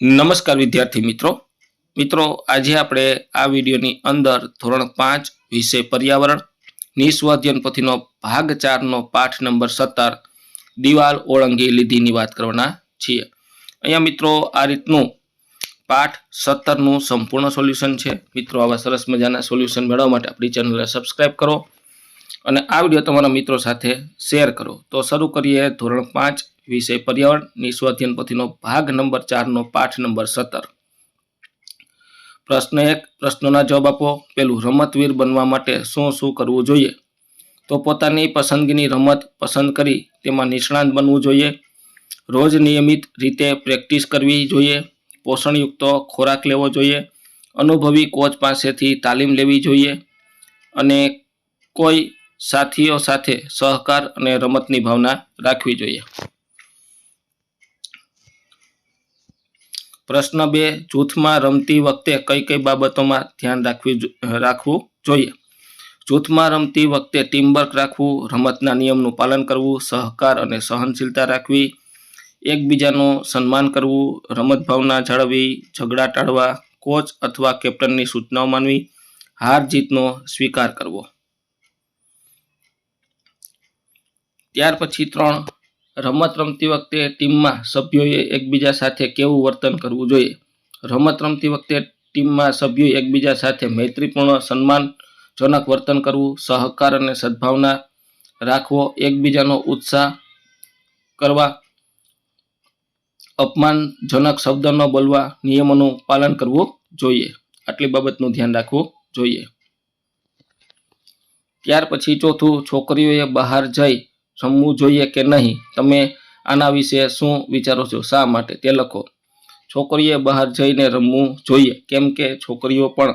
નમસ્કાર વિદ્યાર્થી મિત્રો. મિત્રો, આજે આપણે આ વિડીયોની અંદર ધોરણ પાંચ વિષય પર્યાવરણ, નિસ્વાધ્યન પોથીનો ભાગ ચારનો પાઠ નંબર સત્તર, દિવાલ ઓળંગી લીધીની વાત કરવાના છીએ. અહીંયા મિત્રો, આ રીતનું પાઠ સત્તરનું સંપૂર્ણ સોલ્યુશન છે. મિત્રો, આવા સરસ મજાના સોલ્યુશન મેળવવા માટે આપણી ચેનલને સબસ્ક્રાઈબ કરો અને આ વીડિયો તમારા મિત્રો સાથે શેર કરો. તો શરૂ કરીએ ધોરણ પાંચ વિષય પર્યાવરણ નિસ્વાધ્યન પોથીનો ભાગ નંબર ચારનો પાઠ નંબર સત્તર. પ્રશ્ન એક, પ્રશ્નોના જવાબ આપો. પેલું, રમતવીર બનવા માટે શું શું કરવું જોઈએ? તો પોતાની પસંદગીની રમત પસંદ કરી, તેમાં નિષ્ણાંત બનવું જોઈએ. રોજ નિયમિત રીતે પ્રેક્ટિસ કરવી જોઈએ. પોષણયુક્ત ખોરાક લેવો જોઈએ. અનુભવી કોચ પાસેથી તાલીમ લેવી જોઈએ. અને કોઈ સાથીઓ સાથે સહકાર અને રમતની ભાવના રાખવી જોઈએ. પ્રશ્ન બે, જૂથમાં રમતી વખતે કઈ કઈ બાબતોમાં ધ્યાન રાખવી રાખવું જોઈએ? જૂથમાં રમતી વખતે ટીમવર્ક રાખવું, રમતના નિયમનું પાલન કરવું, સહકાર અને સહનશીલતા રાખવી, એકબીજાનું સન્માન કરવું, રમત ભાવના જાળવવી, ઝઘડા ટાળવા, કોચ અથવા કેપ્ટનની સૂચનાઓ માનવી, હાર જીતનો સ્વીકાર કરવો. ત્યાર પછી ત્રણ રમત રમતી વખતે ટીમમાં સભ્યોએ એકબીજા સાથે કેવું વર્તન કરવું જોઈએ? રમત રમતી વખતે ટીમમાં સભ્યોએ એકબીજા સાથે મૈત્રીપૂર્ણ, સન્માનજનક વર્તન કરવું, સહકાર અને સદભાવના રાખવો, એકબીજાનો ઉત્સાહ કરવા, અપમાનજનક શબ્દ ન બોલવા નિયમોનું પાલન કરવું જોઈએ. આટલી બાબતનું ધ્યાન રાખવું જોઈએ. ત્યાર પછી ચોથું, છોકરીઓએ બહાર જઈ રમવું જોઈએ કે નહીં? તમે આના વિશે શું વિચારો છો? શા માટે? તે લખો. છોકરીએ બહાર જઈને રમવું જોઈએ, કેમ કે છોકરીઓ પણ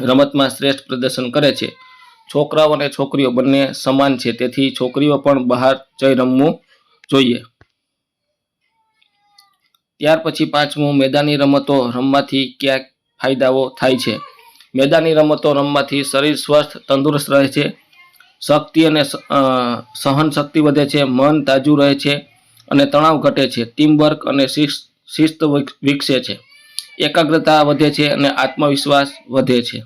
રમતમાં શ્રેષ્ઠ પ્રદર્શન કરે છે. છોકરાઓ અને છોકરીઓ બંને સમાન છે, તેથી છોકરીઓ પણ બહાર જઈ રમવું જોઈએ. ત્યાર પછી પાંચમું, મેદાની રમતો રમવાથી ક્યાં ફાયદાઓ થાય છે. મેદાની રમતો રમવાથી શરીર સ્વસ્થ, તંદુરસ્ત રહે છે. શક્તિ અને સહન શક્તિ વધે છે, મન તાજું રહે છે અને તણાવ ઘટે છે ટીમવર્ક અને શિસ્ત વિકસે છે. એકાગ્રતા વધે છે અને આત્મવિશ્વાસ વધે છે.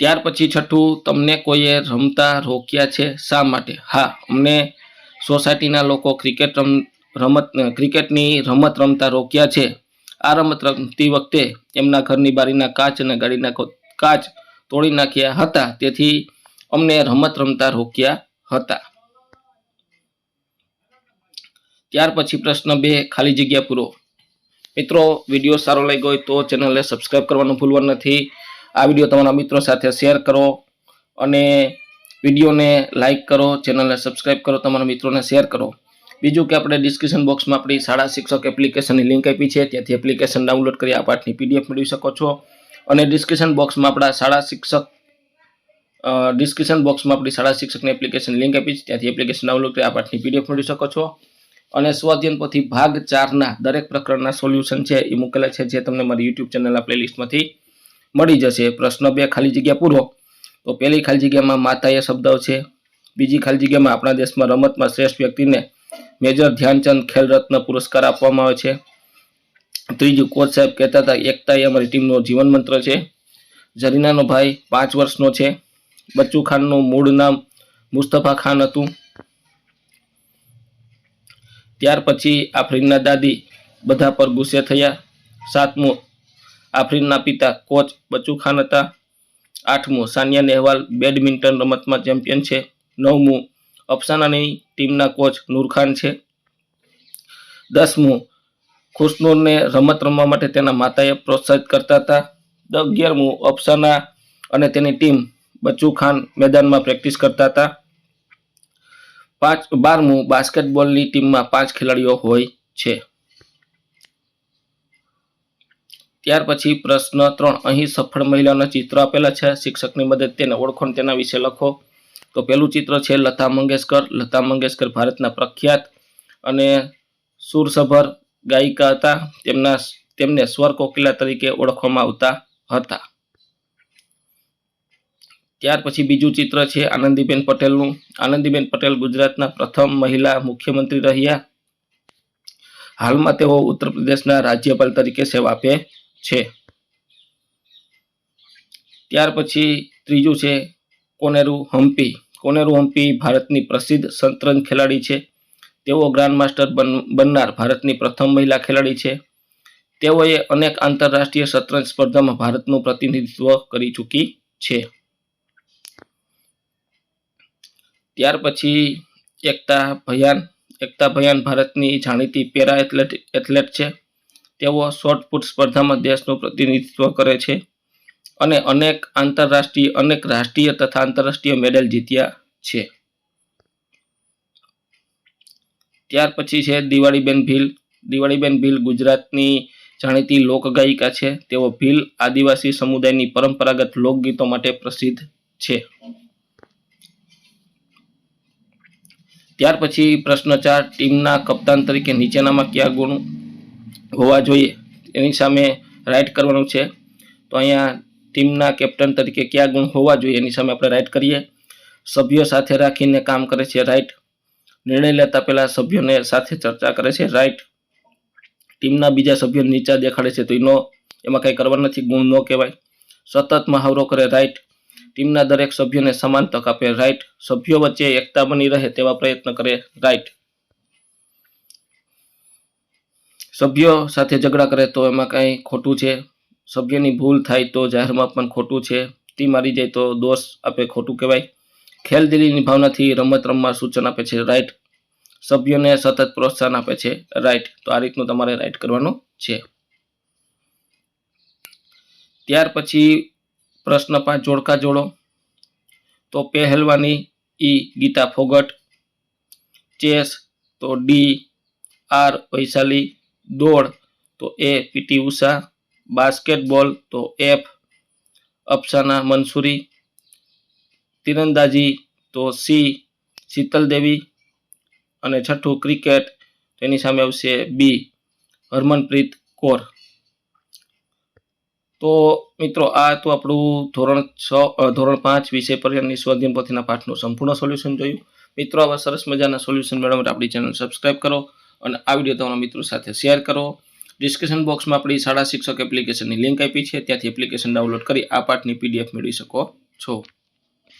ત્યાર પછી છઠ્ઠું, તમને કોઈએ રમતા રોક્યા છે શા માટે? હા, અમને સોસાયટીના લોકો ક્રિકેટ રમ, રમત ક્રિકેટની રમત રમતા રોક્યા છે. આ રમત રમતી વખતે એમના ઘરની બારીના કાચ અને ગાડીના કાચ તોડી નાખ્યા હતા. તેથી અમને રમત રમતા રોક્યા હતા. ત્યાર પછી પ્રશ્ન બે ખાલી જગ્યા પૂરો. મિત્રો, વીડિયો સારો લાગ્યો હોય તો ચેનલને સબસ્ક્રાઈબ કરવાનું ભૂલવાનું નથી. આ વીડિયો તમારા મિત્રો સાથે શેર કરો અને વિડીયોને લાઇક કરો, ચેનલને સબસ્ક્રાઇબ કરો, તમારા મિત્રોને શેર કરો. બીજું કે આપણે ડિસ્ક્રિપ્શન બોક્સમાં આપણી શાળા શિક્ષક એપ્લિકેશનની લિંક આપી છે. ત્યાંથી એપ્લિકેશન ડાઉનલોડ કરી આ પાઠની પીડીએફ મેળવી શકો છો. અને ડિસ્ક્રિપ્શન બોક્સમાં આપણા શાળા શિક્ષક ડિસ્ક્રિપ્શન બોક્સમાં આપણી શાળા શિક્ષકની એપ્લિકેશન લિંક આપી છે. ત્યાંથી એપ્લિકેશન ડાઉનલોડ કરી આ પાઠની પીડીએફ મેળવી શકો છો. અને સ્વાધ્યન પછી ભાગ ચારના દરેક પ્રકરણના સોલ્યુશન છે એ મૂકેલા છે, જે તમને મારી યુટ્યુબ ચેનલના પ્લેલિસ્ટમાંથી મળી જશે. પ્રશ્ન બે ખાલી જગ્યા પૂરો. તો પહેલી ખાલી જગ્યામાં માતાએ શબ્દ છે. બીજી ખાલી જગ્યામાં આપણા દેશમાં રમતમાં શ્રેષ્ઠ વ્યક્તિને મેજર ધ્યાનચંદ ખેલ રત્ન પુરસ્કાર આપવામાં આવે છે. ત્રીજું કોચ સાહેબ કહેતા હતા એકતા એ અમારી ટીમનો જીવન મંત્ર છે. જરીનાનો ભાઈ પાંચ વર્ષનો છે. બચ્ચુ ખાનનું મૂળ નામ મુસ્તફા ખાન હતું. ત્યાર પછી આફરીનના દાદી બધા પર ગુસ્સે થયા. સાતમું આફરીનના પિતા કોચ બચ્ચુ ખાન હતા. આઠમું સાનિયા નેહવાલ બેડમિન્ટન રમતમાં ચેમ્પિયન છે. નવમું અફસાનાની ટીમના કોચ નૂરખાન છે. દસમું ખુશનૂરને રમત રમવા માટે તેના માતાએ પ્રોત્સાહિત કરતા હતા. અગિયારમું અફસાના અને તેની ટીમ બચ્ચુ ખાન મેદાનમાં પ્રેક્ટિસ કરતા હતા. પાંચ બારમું બાસ્કેટબોલની ટીમમાં પાંચ ખેલાડીઓ હોય છે. ત્યાર પછી પ્રશ્ન ત્રણ. અહીં સફળ મહિલાના ચિત્રો આપેલા છે. શિક્ષકની મદદ તેને ઓળખો તેના વિશે લખો. તો પહેલું ચિત્ર છે લતા મંગેશકર. લતા મંગેશકર ભારતના પ્રખ્યાત અને સુરસભર ગાયિકા હતા. તેમના તેમને સ્વર કોકિલા તરીકે ઓળખવામાં આવતા હતા. ત્યાર પછી બીજું ચિત્ર છે આનંદીબેન પટેલનું. આનંદીબેન પટેલ ગુજરાતના પ્રથમ મહિલા મુખ્યમંત્રી રહ્યા. હાલમાં તેઓ ઉત્તર પ્રદેશના રાજ્યપાલ તરીકે સેવા આપે છે. ત્યાર પછી ત્રીજું છે કોનેરુ હમ્પી. કોનેરુ હમ્પી ભારતની પ્રસિદ્ધ શતરંજ ખેલાડી છે. તેઓ ગ્રાન્ડ માસ્ટર બન- બનનાર ભારતની પ્રથમ મહિલા ખેલાડી છે. તેઓએ અનેક આંતરરાષ્ટ્રીય શતરંજ સ્પર્ધામાં ભારતનું પ્રતિનિધિત્વ કરી ચૂકી છે. ત્યાર પછી એકતા ભયાન એકતા ભયાન ભારતની જાણીતી પેરા એથ્લેટ એથ્લેટ છે. તેઓ શોર્ટ પુટ સ્પર્ધામાં દેશનું પ્રતિનિધિત્વ કરે છે અને અનેક આંતરરાષ્ટ્રીય, અનેક રાષ્ટ્રીય તથા આંતરરાષ્ટ્રીય મેડલ જીત્યા છે. ત્યાર પછી છે દિવાળીબેન ભીલ. દિવાળીબેન ભીલ ગુજરાતની જાણીતી લોકગાયિકા છે. તેઓ ભીલ આદિવાસી સમુદાયની પરંપરાગત લોકગીતો માટે પ્રસિદ્ધ છે. ત્યાર પછી પ્રશ્ન ચાર ટીમના કપ્તાન તરીકે નીચેનામાં કયા ગુણ હોવા જોઈએ એની સામે રાઇટ કરવાનું છે. તો અહીંયા ટીમના કેપ્ટન તરીકે કયા ગુણ હોવા જોઈએ એની સામે આપણે રાઇટ કરીએ. સભ્યો સાથે રાખીને કામ કરે છે રાઇટ નિર્ણય લેતા પહેલા સભ્યોને સાથે ચર્ચા કરે છે. રાઇટ ટીમના બીજા સભ્યો નીચા દેખાડે છે તો એનો એમાં કંઈ કરવા નથી, ગુણ ન કહેવાય. સતત મહાવરો કરે રાઇટ ટીમના દરેક સભ્યોને સમાન તક આપે રાઇટ સભ્યો વચ્ચે એકતા બની રહે તેવા પ્રયત્ન કરે રાઇટ સભ્યો સાથે ઝઘડા કરે તો એમાં કાંઈ ખોટું છે. સભ્યની ભૂલ થાય તો જાહેરમાં પણ ખોટું છે. ટીમ મારી જાય તો દોષ આપે, ખોટું કહેવાય. ખેલદિલીની ભાવનાથી રમત રમવા સૂચન આપે છે, રાઈટ. સભ્યોને સતત પ્રોત્સાહન આપે છે. રાઈટ તો આ રીતનું તમારે રાઈટ કરવાનું છે. ત્યાર પછી પ્રશ્ન પાંચ, જોડકા જોડો. તો પહેલવાની ઈ ગીતા ફોગટ. ચેસ, તો ડી, આર, વૈશાલી, દોડ, તો એ પીટી ઉષા. બાસ્કેટબોલ, તો એફ, અફસાના મંસૂરી તીરંદાજી, તો સી શીતલ દેવી અને છઠ્ઠું ક્રિકેટ, તેની સામે આવશે બી, હરમનપ્રીત કૌર. તો મિત્રો, આ તો આપણું ધોરણ છ ધોરણ પાંચ વિષય પર્યાવરણની સ્વાધ્યાય પોથીના પાઠનું સંપૂર્ણ સોલ્યુશન જોયું. મિત્રો, આવા સરસ મજાના સોલ્યુશન મેળવવા માટે આપણી ચેનલ સબસ્ક્રાઇબ કરો અને આ વીડિયો તમારા મિત્રો સાથે શેર કરો. ડિસ્ક્રિપ્શન બોક્સમાં આપણી શાળા શિક્ષક એપ્લિકેશનની લિંક આપી છે, ત્યાંથી એપ્લિકેશન ડાઉનલોડ કરી આ પાઠની પીડીએફ મેળવી શકો છો.